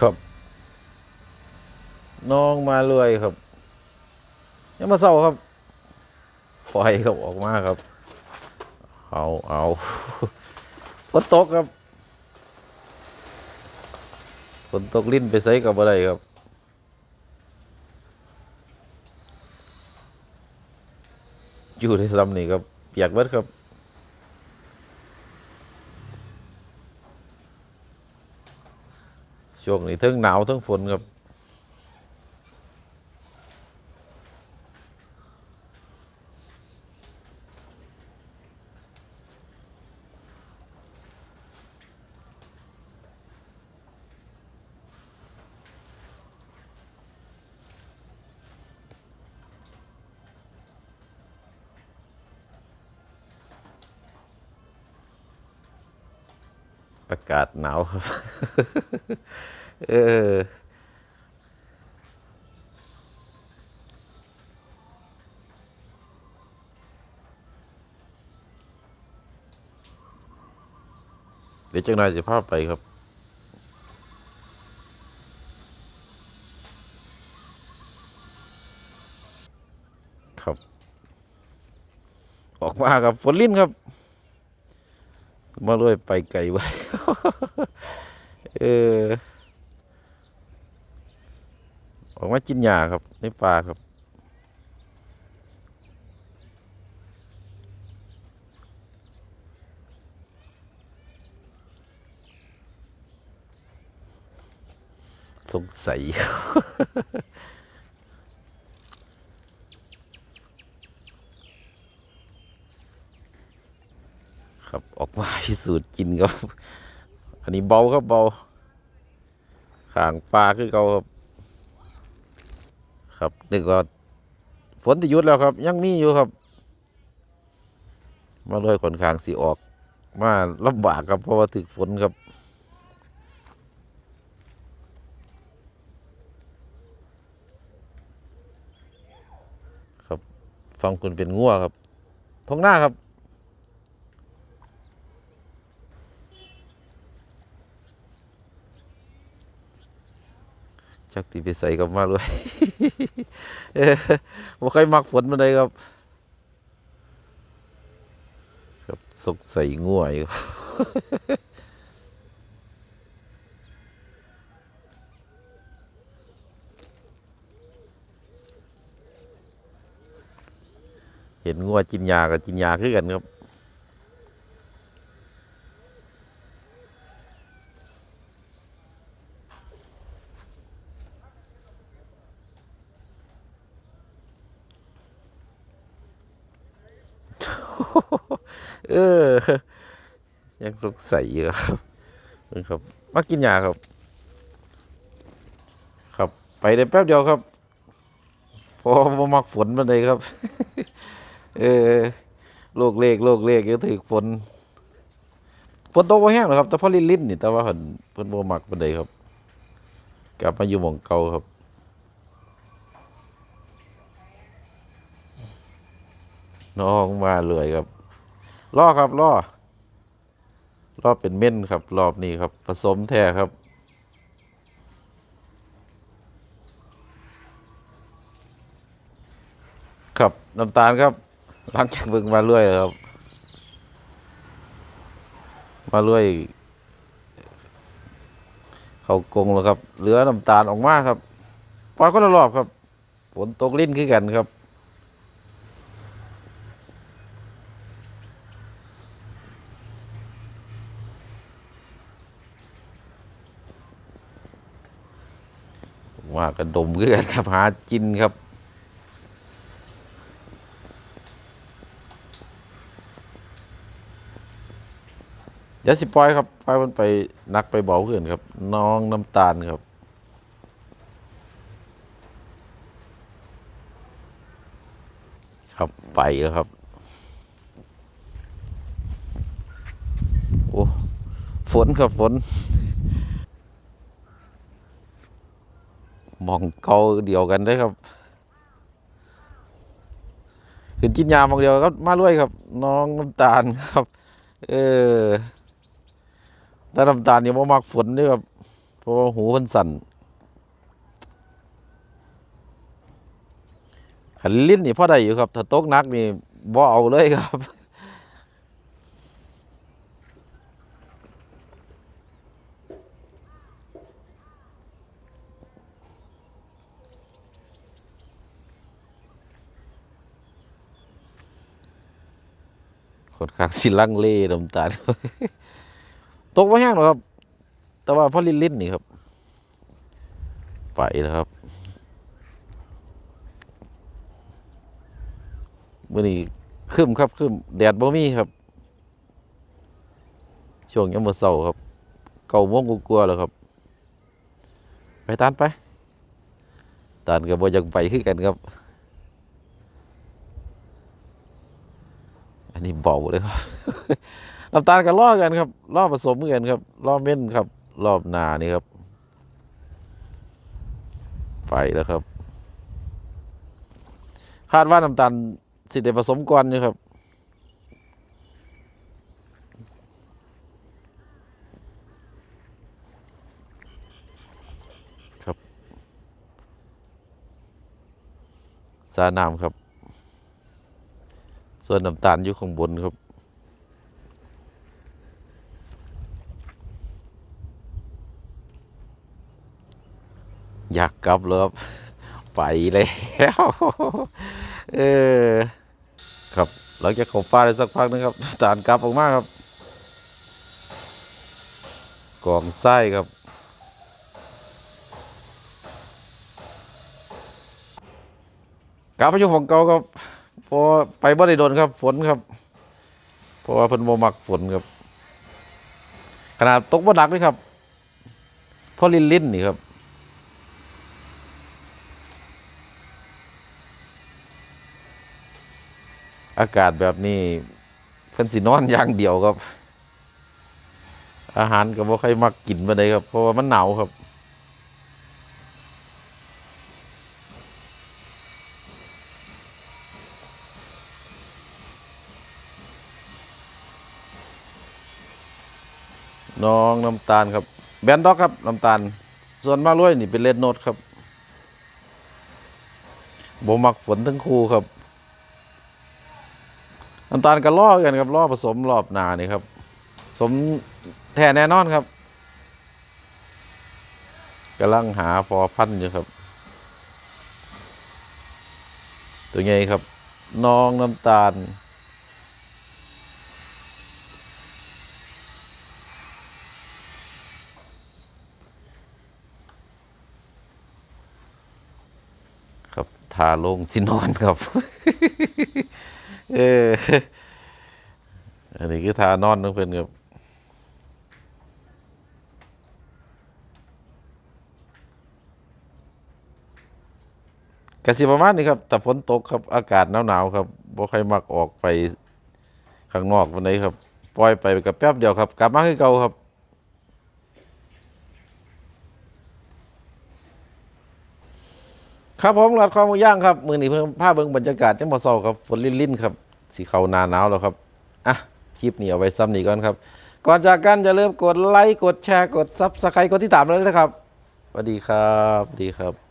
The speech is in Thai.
ครับ น้องมาเลยครับยังมาเศร้าครับปล่อยครับออกมาครับ เอาเอาฝนตกครับฝนตกลิ้นไปใส่กับอะไรครับอยู่ในซ้ำนี่ครับเปียกเบิดครับ ช่วงนี้ทั้งหนาวทั้งฝนครับ อากาศหนาวครับ เออเดี๋ยวจังนายจะพาไปครับครับออกมาครับฝนลิ้นครับ มาเลยไปไกลไว้เออ ออกมากินหญ้าครับ ในป่าครับสงสัย ครับ ออกมาพิสูจน์กินครับ อันนี้เบาครับเบาข่างปลาคือเก่าครับ ครับนึกว่าฝนที่หยุดแล้วครับ ยังมีอยู่ครับ มาเลยค่อนขางสีออก มาลำบากครับเพราะว่าถึกฝนครับครับฟังคุณเป็นงัวครับท้องหน้าครับ จักตีไปใส่กับมาเลยเออบ่เคยมักฝนมาเลยครับ ครับสกใส่ง่วยครับเห็นงัวกินยากับกินยาคือกันครับ เออ ยังสงสัยอยู่ครับครับ มากินยาครับ ครับ ไปได้แป๊บเดียวครับ พอมามักฝนมาเลยครับ เออโลกเลขโลกเลขก็ถือฝนฝนตกบ่แห้งหรอกครับ แต่พอลิ้นๆนี่แต่ว่าเพิ่นเพิ่นบ่มักปานใดครับ กลับมาอยู่หม่องเก่าครับน้องมาเลยครับ ล่อครับล่อล่อเป็นเม่นครับ รอบนี้ครับ ผสมแท้ครับ ครับน้ำตาลครับหล้างจากเบิ่งมาเรื่อยครับ มาเรื่อยเขากงแล้วครับ เหลือน้ำตาลออกมาครับปล่อยคนละรอบครับฝนตกลิ้นคือกันครับ ว่ากระดมคือนครับหาจินครับเดี๋ยวสิปล่อยครับปล่อยมันไปนักไปเบาเพื่อนครับ น้องน้ำตาลครับครับไปแล้วครับ โอ้ ฝนครับฝน มองเกาเดียวกันได้ครับขึ้นกินยามองเดียวก็มาด้วยครับ น้องน้ำตาลครับ เออแต่น้ำตาลนี่บ่มักฝนเด้วยครับเพราะว่าหูมันสั่นขันลิ้นนี่พอได้อยู่ครับ ถ้าตกนักนี่บ่เอาเลยครับ ค่อนข้างสิลังเลน้ำตาลตกมาแห้งหรอครับ แต่ว่าพอลิ้นลิ้นนี่ครับ ไปแล้วครับมื่อนี้ครึมครับครึมแดดบ่มีครับ ช่วงยามมื้อเช้าครับ เก้าโมงกลัวๆแล้วครับ ไปตานไปตานก็บ่อยากไปคือกันครับ อันนี้เบาเลยครับน้ำตาลกันล่อกันครับล่อผสมกันครับล่อเม่นครับ รอบนานี่ครับ ไปแล้วครับ คาดว่าน้ำตาลสิได้ผสมก่อนอยู่ครับครับสาน้ำครับ ส่วนน้ำตาลอยู่ข้างบนครับอยากกลับแล้วครับไปแล้วเออครับหลังจากขาปลาได้สักพักนึงครับน้ำตาลกลับออกมาครับกองไส้ครับ กลับไปอยู่ของเก่าครับ อไปบ่ได้โดนครับ ฝนครับ เพราะว่าเพิ่นบ่มักฝนครับ ขนาดตกบ่หนักเลยครับพอลินลินนี่ครับอากาศแบบนี้เพิ่นสินอนอย่างเดียวครับ อาหารก็บ่ค่อยมักกินปานใดครับ เพราะว่ามันหนาวครับ น้องน้ำตาลครับแบนด็อกครับน้ำตาล ส่วนมากรวยนี่เป็นเลดโนดครับบมักฝนทั้งคู่ครับน้ำตาลก็ล่อกันครับล่อผสมรอบหนานี่ครับ สมแท้แน่นอนครับกำลังหาพอพันอยู่ครับ ตัวใหญ่ครับ น้องน้ำตาล ครับทาลงสินอนครับ เอออันนี้คือทานอนน้องเพื่อนครับกสิประมาณนี้ครับแต่ฝนตกครับอากาศหนาวๆครับบ่ใครมักออกไปข้างนอกวันนี้ครับ ปล่อยไปกับแป๊บเดียวครับ กลับมาคือเก่าครับ ครับผมหลัดความหมูย่างครับมือนี้เพิ่มภาพเบิ้งบรรยากาศจังหวัดเซาครับฝนลิ่นๆครับสีเขานาหนาวแล้วครับอะคลิปนี้เอาไว้ซ้ำนี้ก่อนครับ ก่อนจากกันอย่าลืมกดไลค์กดแชร์กดซับสไครต์กดที่ตามเลยนะครับสวัสดีครับสวัสดีครับ